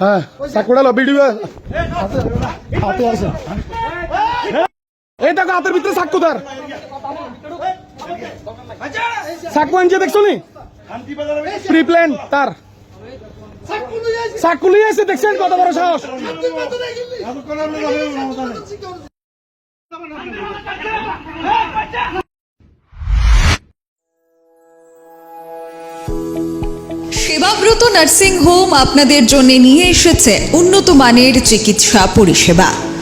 হ্যাঁ সাকুড়া লবি দিবে হাতে আছে এই দেখো হাতের ভিতরে সাক্কু তার সাক্কু আনছে দেখছ নি? প্রি প্ল্যান তার। সাক্কু লিয়ে এসে দেখছেন কত বড় সাহস। সেবাব্রত নার্সিং হোম আপনাদের জন্য নিয়ে এসেছে উন্নত মানের চিকিৎসা পরিষেবা।